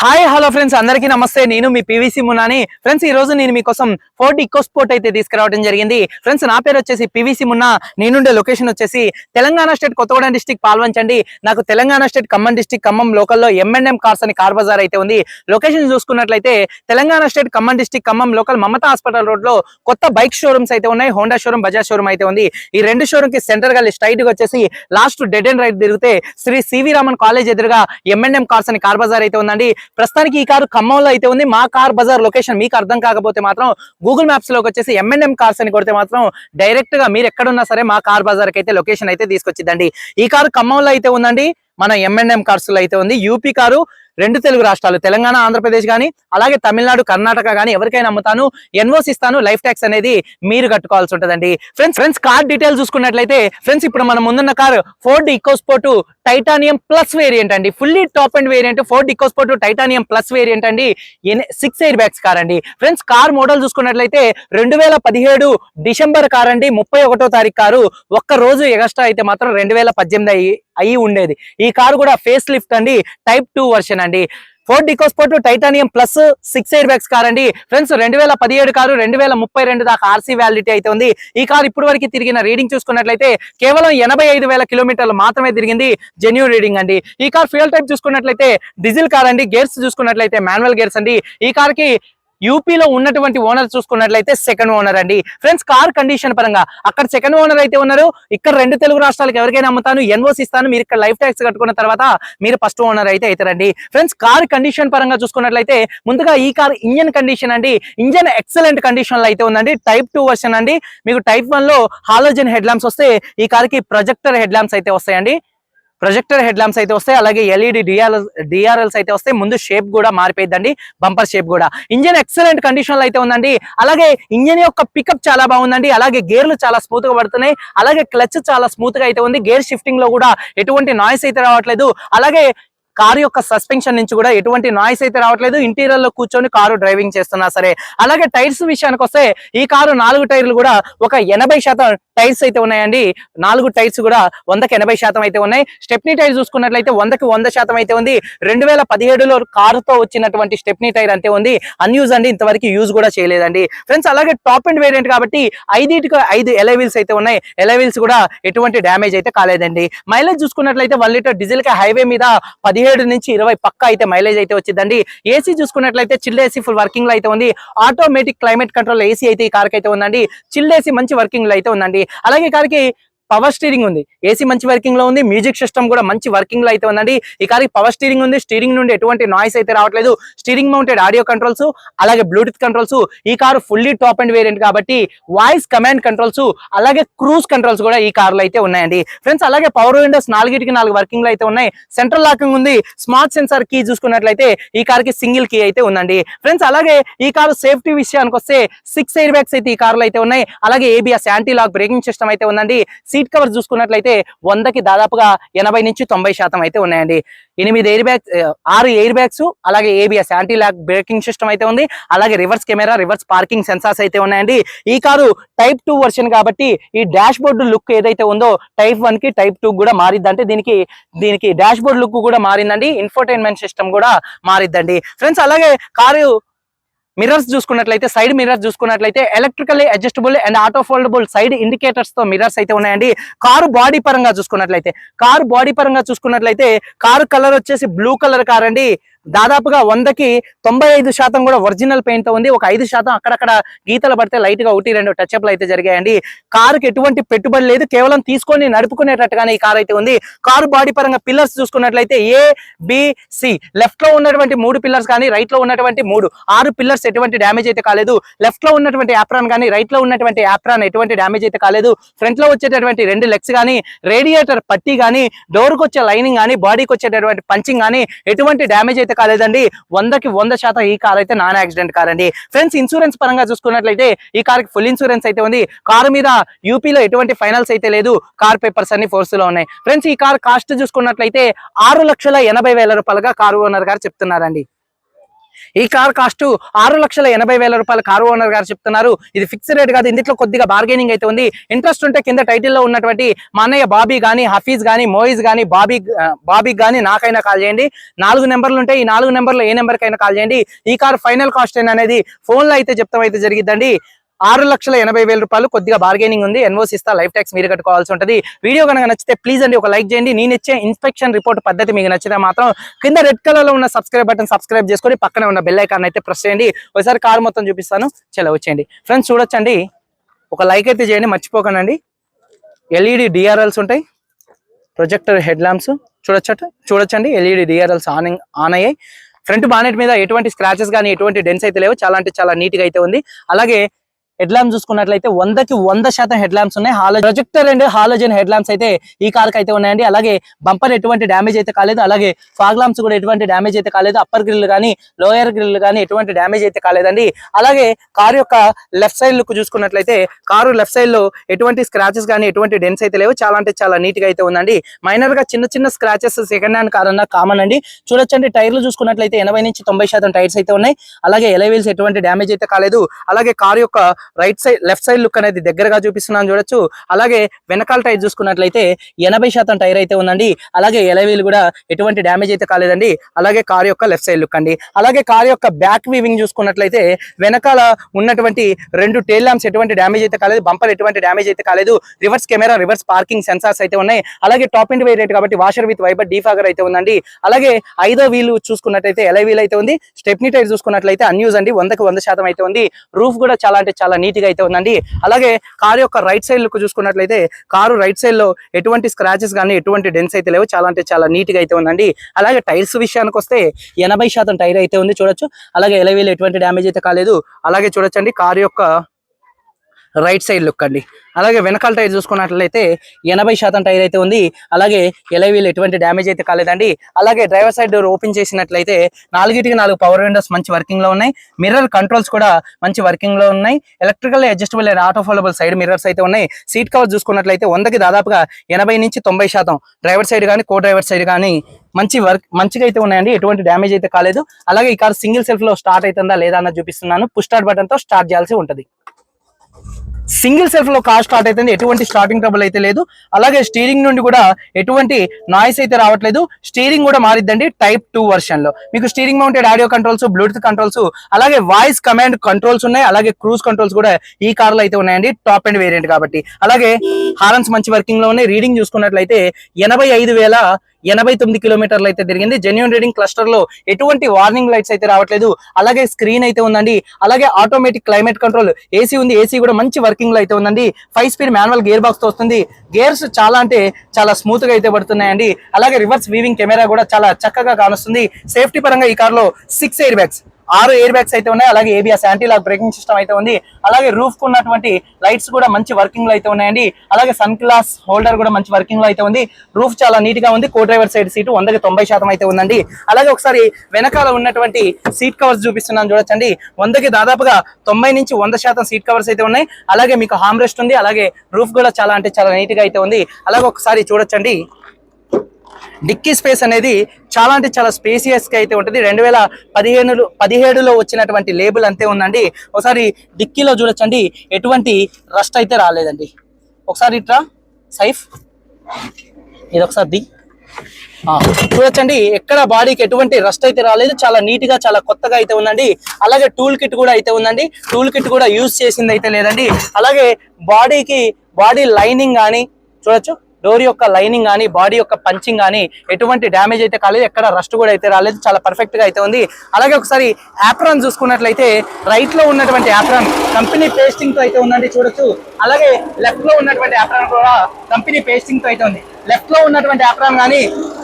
Hi hello friends అందరికీ నమస్తే. నేను మీ పివిసి మున్నాని. ఫ్రెండ్స్ ఈ రోజు నేను మీకోసం ఫోర్డ్ ఇకో స్పోర్ట్ అయితే తీసుకురావడం జరిగింది. ఫ్రెండ్స్ నా పేరు వచ్చేసి పివిసి మున్నా. నేనుండే లొకేషన్ వచ్చేసి తెలంగాణ స్టేట్ కొత్తగూడెం డిస్టిక్ పాల్వంచండి. నాకు తెలంగాణ స్టేట్ ఖమ్మం డిస్టిక్ ఖమ్మం లోకల్లో ఎంఎన్ఎం కార్స్ అని కార్ బజార్ అయితే ఉంది. లొకేషన్ చూసుకున్నట్లయితే Telangana state Khammam district Khammam local Mamata hospital రోడ్లో కొత్త బైక్ షోరూమ్స్ అయితే ఉన్నాయి. హోండా షోరూమ్ బజాజ్ షోరూమ్ అయితే ఉంది. ఈ రెండు షోరూమ్కి సెంటర్గా స్ట్రైట్గా వచ్చేసి లాస్ట్ డెడ్ అండ్ రైట్ తిరిగితే Shri C V Raman college ఎదురుగా ఎంఎన్ఎం కార్స్ అని కార్ బజార్ అయితే ఉందండి. ప్రస్తుతానికి ఈ కారు ఖమ్మంలో అయితే ఉంది. మా కార్ బజార్ లొకేషన్ మీకు అర్థం కాకపోతే మాత్రం గూగుల్ మ్యాప్స్లోకి వచ్చేసి ఎంఎన్ఎం కార్స్ అని కొడితే మాత్రం డైరెక్ట్గా మీరు ఎక్కడున్నా సరే మా కార్ బజార్కి అయితే లొకేషన్ అయితే తీసుకొచ్చిద్దండి. ఈ కారు ఖమ్మంలో అయితే ఉందండి. మన M&M ఎంఎన్ఎం కార్స్లో అయితే ఉంది. యూపీ కారు రెండు తెలుగు రాష్ట్రాలు తెలంగాణ ఆంధ్రప్రదేశ్ కానీ అలాగే తమిళనాడు కర్ణాటక కానీ ఎవరికైనా అమ్ముతాను ఎన్ఓస్ ఇస్తాను లైఫ్ ట్యాక్స్ అనేది మీరు కట్టుకోవాల్సి ఉంటుందండి. ఫ్రెండ్స్ ఫ్రెండ్స్ కార్ డీటెయిల్స్ చూసుకున్నట్లయితే ఫ్రెండ్స్ ఇప్పుడు మనం ముందున్న car Ford EcoSport Titanium plus variant అండి. Fully top end variant Ford EcoSport Titanium plus variant అండి. సిక్స్ ఎయిర్ బ్యాగ్స్ కార్ అండి. ఫ్రెండ్స్ కార్ మోడల్ చూసుకున్నట్లయితే రెండు వేల పదిహేడు డిసెంబర్ కార్ అండి. ముప్పై ఒకటో తారీఖు కారు. ఒక్క రోజు ఎగస్ట్రా అయితే మాత్రం రెండు వేల పద్దెనిమిది అయ్యి అయి ఉండేది. ఈ కారు కూడా ఫేస్ లిఫ్ట్ అండి. టైప్ టూ వర్షన్ అండి. Ford EcoSport Titanium plus six air bags car అండి. ఫ్రెండ్స్ రెండు వేల పదిహేడు కారు రెండు వేల ముప్పై రెండు దాకా ఆర్సీ వ్యాలిడిటీ అయితే ఉంది. ఈ కార్ ఇప్పటి వరకు తిరిగిన రీడింగ్ చూసుకున్నట్లయితే కేవలం ఎనభై ఐదు వేల కిలోమీటర్లు మాత్రమే తిరిగింది జెన్యూన్ రీడింగ్ అండి. ఈ కార్ ఫ్యూయల్ టైప్ చూసుకున్నట్లయితే డీజిల్ కార్ అండి. గేర్స్ చూసుకున్నట్లయితే మాన్యువల్ గేర్స్ అండి. ఈ కార్కి యూపీలో ఉన్నటువంటి ఓనర్ చూసుకున్నట్లయితే సెకండ్ ఓనర్ అండి. ఫ్రెండ్స్ కార్ కండిషన్ పరంగా అక్కడ సెకండ్ ఓనర్ అయితే ఉన్నారు. ఇక్కడ రెండు తెలుగు రాష్ట్రాలకు ఎవరికైనా అమ్ముతాను ఎన్ఓసి ఇస్తాను మీరు ఇక్కడ లైఫ్ ట్యాక్స్ కట్టుకున్న తర్వాత మీరు ఫస్ట్ ఓనర్ అయితే అవుతారండి. ఫ్రెండ్స్ కార్ కండిషన్ పరంగా చూసుకున్నట్లయితే ముందుగా ఈ కార్ ఇంజన్ కండిషన్ అండి. ఇంజన్ ఎక్సలెంట్ కండిషన్లో అయితే ఉందండి. టైప్ టూ వర్షన్ అండి. మీకు టైప్ వన్లో హాలోజన్ హెడ్ ల్యాంప్స్ వస్తే ఈ కార్కి ప్రొజెక్టర్ హెడ్ ల్యాంప్స్ అయితే వస్తాయండి. ప్రొజెక్టర్ హెడ్ ల్యాంప్స్ అయితే వస్తాయి అలాగే ఎల్ఈడి డిఆర్ఎల్ డిఆర్ఎల్స్ అయితే వస్తాయి. ముందు షేప్ కూడా మారిపోయిందండి బంపర్ షేప్ కూడా. ఇంజన్ ఎక్సలెంట్ కండిషన్లో అయితే ఉందండి. అలాగే ఇంజన్ యొక్క పికప్ చాలా బాగుందండి. అలాగే గేర్లు చాలా స్మూత్గా పడుతున్నాయి. అలాగే క్లచ్ చాలా స్మూత్గా అయితే ఉంది. గేర్ షిఫ్టింగ్లో కూడా ఎటువంటి నాయిస్ అయితే రావట్లేదు. అలాగే కారు యొక్క సస్పెన్షన్ నుంచి కూడా ఎటువంటి నాయిస్ అయితే రావట్లేదు. ఇంటీరియర్లో కూర్చొని కారు డ్రైవింగ్ చేస్తున్నా సరే. అలాగే టైర్స్ విషయానికి వస్తే ఈ కారు నాలుగు టైర్లు కూడా ఒక ఎనభై శాతం టైర్స్ అయితే ఉన్నాయండి. నాలుగు టైర్స్ కూడా వందకి ఎనభై శాతం అయితే ఉన్నాయి. స్టెప్నీ టైర్ చూసుకున్నట్లయితే వందకి వంద శాతం అయితే ఉంది. రెండు వేల పదిహేడులో కారుతో వచ్చినటువంటి స్టెప్నీ టైర్ అంతే ఉంది. అన్యూజ్ అండి. ఇంతవరకు యూజ్ కూడా చేయలేదండి. ఫ్రెండ్స్ అలాగే టాప్ అండ్ వేరియంట్ కాబట్టి ఐదింటికి ఐదు ఎలవీల్స్ అయితే ఉన్నాయి. ఎలవీల్స్ కూడా ఎటువంటి డ్యామేజ్ అయితే కాలేదండి. మైలేజ్ చూసుకున్నట్లయితే వన్ లీటర్ డీజిల్కి హైవే మీద పదిహేడు నుంచి ఇరవై పక్క అయితే మైలేజ్ అయితే వచ్చిందండి. ఏసీ చూసుకున్నట్లయితే చిల్ ఏసీ ఫుల్ వర్కింగ్లో అయితే ఉంది. ఆటోమేటిక్ క్లైమేట్ కంట్రోల్ ఏసీ అయితే ఈ కార్కి అయితే ఉందండి. చిల్ ఏసీ మంచి వర్కింగ్లో అయితే ఉందండి. అలాగే కార్కి పవర్ స్టీరింగ్ ఉంది. ఏసీ మంచి వర్కింగ్లో ఉంది. మ్యూజిక్ సిస్టమ్ కూడా మంచి వర్కింగ్లో అయితే ఉందండి. ఈ కార్కి పవర్ స్టీరింగ్ ఉంది. స్టీరింగ్ నుండి ఎటువంటి నాయిస్ అయితే రావట్లేదు. స్టీరింగ్ మౌంటెడ్ ఆడియో కంట్రోల్స్ అలాగే బ్లూటూత్ కంట్రోల్స్ ఈ car fully top end variant కాబట్టి వాయిస్ కమాండ్ కంట్రోల్స్ అలాగే క్రూజ్ కంట్రోల్స్ కూడా ఈ కార్లో అయితే ఉన్నాయండి. ఫ్రెండ్స్ అలాగే పవర్ విండోస్ నాలుగిటికి నాలుగు వర్కింగ్లో అయితే ఉన్నాయి. సెంట్రల్ లాకింగ్ ఉంది. స్మార్ట్ సెన్సార్ కీ చూసుకున్నట్లయితే ఈ కార్కి సింగిల్ కీ అయితే ఉందండి. ఫ్రెండ్స్ అలాగే ఈ కారు సేఫ్టీ విషయానికి వస్తే సిక్స్ ఎయిర్ బ్యాగ్స్ అయితే ఈ కార్లో అయితే ఉన్నాయి. అలాగే ABS anti lock braking system అయితే ఉందండి. సీట్ కవర్ చూసుకున్నట్లయితే వందకి దాదాపుగా ఎనభై నుంచి తొంభై శాతం అయితే ఉన్నాయండి. ఎనిమిది ఎయిర్ బ్యాగ్స్ ఆరు ఎయిర్ బ్యాగ్స్ అలాగే ABS anti lock braking system అయితే ఉంది. అలాగే reverse camera reverse parking sensors అయితే ఉన్నాయండి. ఈ కారు టైప్ టూ వర్షన్ కాబట్టి ఈ డాష్ బోర్డు లుక్ ఏదైతే ఉందో టైప్ వన్కి టైప్ టూ కూడా మారిద్దంటే దీనికి దీనికి డాష్ బోర్డ్ లుక్ కూడా మారిందండి. ఇన్ఫోటైన్మెంట్ సిస్టమ్ కూడా మారిద్దండి. ఫ్రెండ్స్ అలాగే కారు మిర్రర్స్ చూసుకున్నట్లయితే సైడ్ మిర్రర్స్ చూసుకున్నట్లయితే electrically adjustable and auto foldable side ఇండికేటర్స్తో mirrors అయితే ఉన్నాయండి. కారు బాడీ పరంగా చూసుకున్నట్లయితే కారు బాడీ పరంగా చూసుకున్నట్లయితే కారు కలర్ వచ్చేసి బ్లూ కలర్ కార్ అండి దాదాపుగా వందకి తొంభై ఐదు శాతం కూడా ఒరిజినల్ పెయింట్తో ఉంది. ఒక ఐదు శాతం అక్కడక్కడ గీతలు పడితే లైట్గా ఒకటి రెండు టచ్అప్లు అయితే జరిగాయండి. కారుకి ఎటువంటి పెట్టుబడి లేదు. కేవలం తీసుకొని నడుపుకునేటట్టుగానే ఈ కార్ అయితే ఉంది. కారు బాడీ పరంగా పిల్లర్స్ చూసుకున్నట్లయితే ఏ బిసి లెఫ్ట్లో ఉన్నటువంటి మూడు పిల్లర్స్ కానీ రైట్లో ఉన్నటువంటి మూడు. ఆరు పిల్లర్స్ ఎటువంటి డ్యామేజ్ అయితే కాలేదు. లెఫ్ట్లో ఉన్నటువంటి యాప్రాన్ కానీ రైట్లో ఉన్నటువంటి యాప్రాన్ ఎటువంటి డ్యామేజ్ అయితే కాలేదు. ఫ్రంట్లో వచ్చేటటువంటి రెండు లెగ్స్ కానీ రేడియేటర్ పట్టి కానీ డోర్కి వచ్చే లైనింగ్ కానీ బాడీకి వచ్చేటటువంటి పంచింగ్ కానీ ఎటువంటి డ్యామేజ్ అయితే కాలేదండి. వందకి వంద శాతం ఈ కార్ అయితే నాన్ యాక్సిడెంట్ కార్ అండి. ఫ్రెండ్స్ ఇన్సూరెన్స్ పరంగా చూసుకున్నట్లయితే ఈ కార్కి ఫుల్ ఇన్సూరెన్స్ అయితే ఉంది. కారు మీద యూపీలో ఎటువంటి ఫైనల్స్ అయితే లేదు. కార్ పేపర్స్ అన్ని ఫోర్స్లో ఉన్నాయి. ఫ్రెండ్స్ ఈ కార్ కాస్ట్ చూసుకున్నట్లయితే ఆరు లక్షల ఎనభై వేల రూపాయలుగా కారు ఓనర్ గారు చెప్తున్నారండి. ఈ కార్ కాస్ట్ ఆరు లక్షల ఎనభై వేల రూపాయల కారు ఓనర్ గారు చెప్తున్నారు. ఇది ఫిక్స్ రేట్ కాదు ఇందులో కొద్దిగా బార్గెనింగ్ అయితే ఉంది. ఇంట్రెస్ట్ ఉంటే కింద టైటిల్లో ఉన్నటువంటి మా అన్నయ్య బాబీ కానీ హఫీజ్ కానీ మోయిజ్ కానీ బాబీ బాబీ కానీ నాకైనా కాల్ చేయండి. నాలుగు నెంబర్లు ఉంటాయి ఈ నాలుగు నెంబర్లు ఏ నెంబర్ కైనా కాల్ చేయండి. ఈ కార్ ఫైనల్ కాస్ట్ అనేది ఫోన్లో అయితే చెప్తాం అయితే జరిగిద్దండి. ఆరు లక్షల ఎనభై వేల రూపాయలు కొద్దిగా బార్గెనింగ్ ఉంది. ఎన్ఓసి ఇస్తా లైఫ్ ట్యాక్స్ మీరు కట్టుకోవాల్సి ఉంటుంది. వీడియో కనుక నచ్చితే ప్లీజ్ అండి ఒక లైక్ చేయండి. నేను ఇచ్చే ఇన్స్పెక్షన్ రిపోర్ట్ పద్ధతి మీకు నచ్చితే మాత్రం కింద రెడ్ కలర్లో ఉన్న సబ్స్క్రైబ్ బటన్ సబ్స్క్రైబ్ చేసుకొని పక్కనే ఉన్న బెల్ ఐకాన్ అయితే ప్రెస్ చేయండి. ఒకసారి కార్ మొత్తం చూపిస్తాను. చలో వచ్చేయండి. ఫ్రెండ్స్ చూడొచ్చండి. ఒక లైక్ అయితే చేయండి మర్చిపోకండి. ఎల్ఈడి డిఆర్ఎల్స్ ఉంటాయి. ప్రొజెక్టర్ హెడ్ ల్యాంప్స్ చూడొచ్చట? చూడొచ్చండి. ఎల్ఈడి డిఆర్ఎల్స్ ఆన్ ఆన్ అయ్యాయి. ఫ్రంట్ బానెట్ మీద ఎటువంటి స్క్రాచెస్ కానీ ఎటువంటి డెన్స్ అయితే లేవు. చాలా అంటే చాలా నీట్గా అయితే ఉంది. అలాగే హెడ్ ల్యాంప్ చూసుకున్నట్లయితే వందకి వంద శాతం హెడ్ ల్యాంప్స్ ఉన్నాయి. Halo projector and halogen head lamps అయితే ఈ కార్ అయితే ఉన్నాయండి. అలాగే బంపర్ ఎటువంటి డ్యామేజ్ అయితే కాలేదు. అలాగే ఫాగ్ ల్యాంప్స్ కూడా ఎటువంటి డ్యామేజ్ అయితే కాలేదు. అప్పర్ గ్రిల్ కానీ లోయర్ గ్రిల్ కానీ ఎటువంటి డ్యామేజ్ అయితే కాలేదండి. అలాగే కార్ యొక్క లెఫ్ట్ సైడ్ లుక్ చూసుకున్నట్లయితే కారు లెఫ్ట్ సైడ్లో ఎటువంటి స్క్రాచెస్ కానీ ఎటువంటి డెన్స్ అయితే లేవు. చాలా అంటే చాలా నీట్గా అయితే ఉందండి. మైనర్గా చిన్న చిన్న స్క్రాచెస్ సెకండ్ హ్యాండ్ కార్ అన్న కామన్ అండి. చూడొచ్చండి టైర్లు చూసుకున్నట్లయితే ఎనభై నుంచి తొంభై శాతం టైర్స్ అయితే ఉన్నాయి. అలాగే ఎలవీల్స్ ఎటువంటి డ్యామేజ్ అయితే కాలేదు. అలాగే కార్ యొక్క right side left side look అనేది దగ్గరగా చూపిస్తున్నాను చూడొచ్చు. అలాగే వెనకాల టైర్ చూసుకున్నట్లయితే ఎనభై శాతం టైర్ అయితే ఉందండి. అలాగే ఎలవీలు కూడా ఎటువంటి డ్యామేజ్ అయితే కాలేదండి. అలాగే కార్ యొక్క లెఫ్ట్ సైడ్ లుక్ అండి. అలాగే కార్ యొక్క బ్యాక్ వీవింగ్ చూసుకున్నట్లయితే వెనకాల ఉన్నటువంటి రెండు టేల్ ల్యాంప్స్ ఎటువంటి డ్యామేజ్ అయితే కాలేదు. బంపర్ ఎటువంటి డ్యామేజ్ అయితే కాలేదు. Reverse camera reverse parking sensors అయితే ఉన్నాయి. అలాగే టాప్ అండ్ వేరియట్ కాబట్టి వాషర్ విత్ వైబర్ డీఫాగర్ అయితే ఉందండి. అలాగే ఐదో వీలు చూసుకున్నట్లయితే ఎలై వీల్ అయితే ఉంది. స్టెప్నీ టైర్ చూసుకున్నట్లయితే అన్యూజ్ అండి. వందకు వంద శాతం అయితే ఉంది. రూఫ్ కూడా చాలా అంటే చాలా నీట్గా అయితే ఉందండి. అలాగే కారు యొక్క రైట్ సైడ్ లుక్ చూసుకున్నట్లయితే కారు రైట్ సైడ్లో ఎటువంటి స్క్రాచెస్ కానీ ఎటువంటి డెన్స్ అయితే లేవు. చాలా అంటే చాలా నీట్గా అయితే ఉందండి. అలాగే టైర్స్ విషయానికి వస్తే ఎనభై శాతం టైర్ అయితే ఉంది చూడొచ్చు. అలాగే ఎలవేలు ఎటువంటి డ్యామేజ్ అయితే కాలేదు. అలాగే చూడొచ్చండి కారు యొక్క రైట్ సైడ్ లుక్ అండి. అలాగే వెనకాల టైర్ చూసుకున్నట్లయితే ఎనభై శాతం టైర్ అయితే ఉంది. అలాగే ఎలవీలు ఎటువంటి డ్యామేజ్ అయితే కాలేదండి. అలాగే డ్రైవర్ సైడ్ డోర్ ఓపెన్ చేసినట్లయితే నాలుగిటికి నాలుగు పవర్ విండోస్ మంచి వర్కింగ్లో ఉన్నాయి. మిర్రర్ కంట్రోల్స్ కూడా మంచి వర్కింగ్లో ఉన్నాయి. Electrical adjustable and auto foldable side mirrors అయితే ఉన్నాయి. సీట్ కవర్ చూసుకున్నట్లయితే వందకి దాదాపుగా ఎనభై నుంచి తొంభై శాతం డ్రైవర్ సైడ్ కానీ కో డ్రైవర్ సైడ్ కానీ మంచి వర్క్ మంచిగా అయితే ఉన్నాయండి. ఎటువంటి డ్యామేజ్ అయితే కాలేదు. అలాగే ఈ కార్ సింగిల్ సెల్ఫ్లో స్టార్ట్ అవుతుందా లేదా అన్నది చూపిస్తున్నాను. పుష్ స్టార్ట్ బటన్తో స్టార్ట్ చేయాల్సి ఉంటుంది. సింగిల్ సెల్ఫ్లో కార్ స్టార్ట్ అయితే ఎటువంటి స్టార్టింగ్ ట్రబుల్ అయితే లేదు. అలాగే స్టీరింగ్ నుండి కూడా ఎటువంటి నాయిస్ అయితే రావట్లేదు. స్టీరింగ్ కూడా మారిద్దండి టైప్ టూ వర్షన్లో. మీకు steering mounted audio controls bluetooth controls అలాగే వాయిస్ కమాండ్ కంట్రోల్స్ ఉన్నాయి. అలాగే క్రూజ్ కంట్రోల్స్ కూడా ఈ కార్లో అయితే ఉన్నాయండి. టాప్ అండ్ వేరియంట్ కాబట్టి. అలాగే హారన్స్ మంచి వర్కింగ్లో ఉన్నాయి. రీడింగ్ చూసుకున్నట్లయితే ఎనభై ఐదు వేల ఎనభై తొమ్మిది కిలోమీటర్లు అయితే తిరిగింది. జెన్యున్ రీడింగ్ క్లస్టర్లో ఎటువంటి వార్నింగ్ లైట్స్ అయితే రావట్లేదు. అలాగే స్క్రీన్ అయితే ఉందండి. అలాగే ఆటోమేటిక్ క్లైమేట్ కంట్రోల్ ఏసీ ఉంది. ఏసీ కూడా మంచి వర్కింగ్లో అయితే ఉందండి. ఫైవ్ స్పీడ్ మాన్యువల్ గేర్ బాక్స్తో వస్తుంది. గేర్స్ చాలా అంటే చాలా స్మూత్గా అయితే పడుతున్నాయండి. అలాగే రివర్స్ వీవింగ్ కెమెరా కూడా చాలా చక్కగా కానొస్తుంది. సేఫ్టీ పరంగా ఈ కార్లో సిక్స్ ఎయిర్ బ్యాగ్స్ ఆరు ఎయిర్ బ్యాగ్స్ అయితే ఉన్నాయి. అలాగే ABS anti lock braking system అయితే ఉంది. అలాగే రూఫ్కు ఉన్నటువంటి లైట్స్ కూడా మంచి వర్కింగ్లో అయితే ఉన్నాయండి. అలాగే సన్ గ్లాస్ హోల్డర్ కూడా మంచి వర్కింగ్లో అయితే ఉంది. రూఫ్ చాలా నీట్గా ఉంది. కో డ్రైవర్ సైడ్ సీటు వందకి తొంభై శాతం అయితే ఉందండి. అలాగే ఒకసారి వెనకాల ఉన్నటువంటి సీట్ కవర్స్ చూపిస్తున్నాను చూడొచ్చండి. వందకి దాదాపుగా తొంభై నుంచి వంద శాతం సీట్ కవర్స్ అయితే ఉన్నాయి. అలాగే మీకు హామ్ రెస్ట్ ఉంది. అలాగే రూఫ్ కూడా చాలా అంటే చాలా నీట్గా అయితే ఉంది. అలాగే ఒకసారి చూడొచ్చండి. డిక్కీ స్పేస్ అనేది చాలా అంటే చాలా స్పేసియస్గా అయితే ఉంటుంది. రెండు వేల పదిహేను పదిహేడులో వచ్చినటువంటి లేబుల్ అంతే ఉందండి. ఒకసారి డిక్కీలో చూడొచ్చండి. ఎటువంటి రస్ట్ అయితే రాలేదండి. ఒకసారి ఇట్రా సైఫ్. ఇది ఒకసారి ది చూడొచ్చండి. ఎక్కడ బాడీకి ఎటువంటి రస్ట్ అయితే రాలేదు. చాలా నీట్గా చాలా కొత్తగా అయితే ఉందండి. అలాగే టూల్ కిట్ కూడా అయితే ఉందండి. టూల్ కిట్ కూడా యూజ్ చేసింది అయితే లేదండి. అలాగే బాడీకి బాడీ లైనింగ్ కానీ చూడొచ్చు. డోర్ యొక్క లైనింగ్ కానీ బాడీ యొక్క పంచింగ్ కానీ ఎటువంటి డ్యామేజ్ అయితే కాలేదు. ఎక్కడ రస్ట్ కూడా అయితే రాలేదు. చాలా పర్ఫెక్ట్గా అయితే ఉంది. అలాగే ఒకసారి యాప్రాన్ చూసుకున్నట్లయితే రైట్లో ఉన్నటువంటి యాప్రాన్ కంపెనీ పేస్టింగ్తో అయితే ఉందండి చూడొచ్చు. అలాగే లెఫ్ట్లో ఉన్నటువంటి యాప్రాన్ కూడా కంపెనీ పేస్టింగ్తో అయితే ఉంది. లెఫ్ట్లో ఉన్నటువంటి యాప్రాన్ కానీ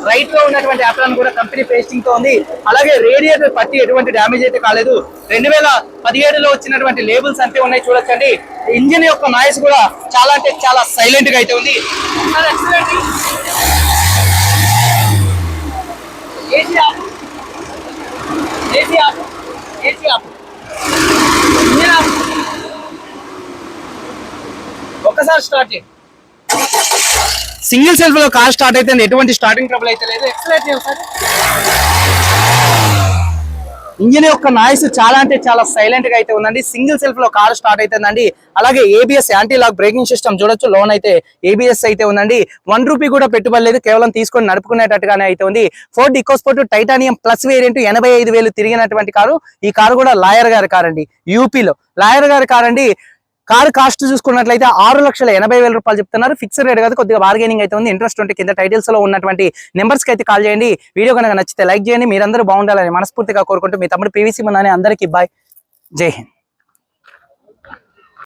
రైట్లో ఉన్నటువంటి యాప్రాన్ కూడా కంపెనీ పేస్టింగ్తో ఉంది. అలాగే రేడియేటర్ పట్టి ఎటువంటి డ్యామేజ్ అయితే కాలేదు. రెండు వేల పదిహేడులో వచ్చినటువంటి లేబుల్స్ అంతే ఉన్నాయి చూడొచ్చండి. ఇంజిన్ యొక్క నాయిస్ కూడా చాలా అంటే చాలా సైలెంట్గా అయితే ఉంది. ఏసీ ఆపు ఏసీ ఆపు ఏసీ ఆపు ఇంజిన్ ఆపు ఒక్కసారి స్టార్ట్ చేయండి. సింగిల్ సెల్ఫ్లో కార్ స్టార్ట్ అయితే ఎటువంటి స్టార్టింగ్ ట్రబుల్ అయితే లేదు. ఎక్సలెంట్ ఇంజిన్ యొక్క నాయిస్ చాలా అంటే చాలా సైలెంట్గా అయితే ఉందండి. సింగిల్ సెల్ఫ్లో కార్ స్టార్ట్ అవుతుందండి అలాగే ABS anti lock braking system చూడొచ్చు. లోన్ అయితే ఏబిఎస్ అయితే ఉందండి. వన్ రూపీ కూడా పెట్టుబడి లేదు. కేవలం తీసుకొని నడుపుకునేటట్టుగానే అయితే ఉంది. Ford EcoSport Titanium plus variant ఎనభై ఐదు వేలు తిరిగినటువంటి కారు. ఈ కారు కూడా లాయర్ గారి కార్ అండి యూపీలో లాయర్ గారి కార్ అండి కార్ కాస్ట్ చూసుకున్నట్లయితే ఆరు లక్షల ఎనభై వేల రూపాయలు చెప్తున్నారు. ఫిక్స్డ్ రేట్ కాదు కొద్దిగా బార్గెనింగ్ అయితే ఉంది. ఇంట్రెస్ట్ ఉంటే కింద టైటిల్స్లో ఉన్నటువంటి నెంబర్స్కి అయితే కాల్ చేయండి. వీడియో కనుక నచ్చితే లైక్ చేయండి. మీరందరూ బాగుండాలని మనస్ఫూర్తిగా కోరుకుంటూ మీ తమ్ముడు పీవీసీ మున్నాని అందరికీ బాయ్ జై హింద్.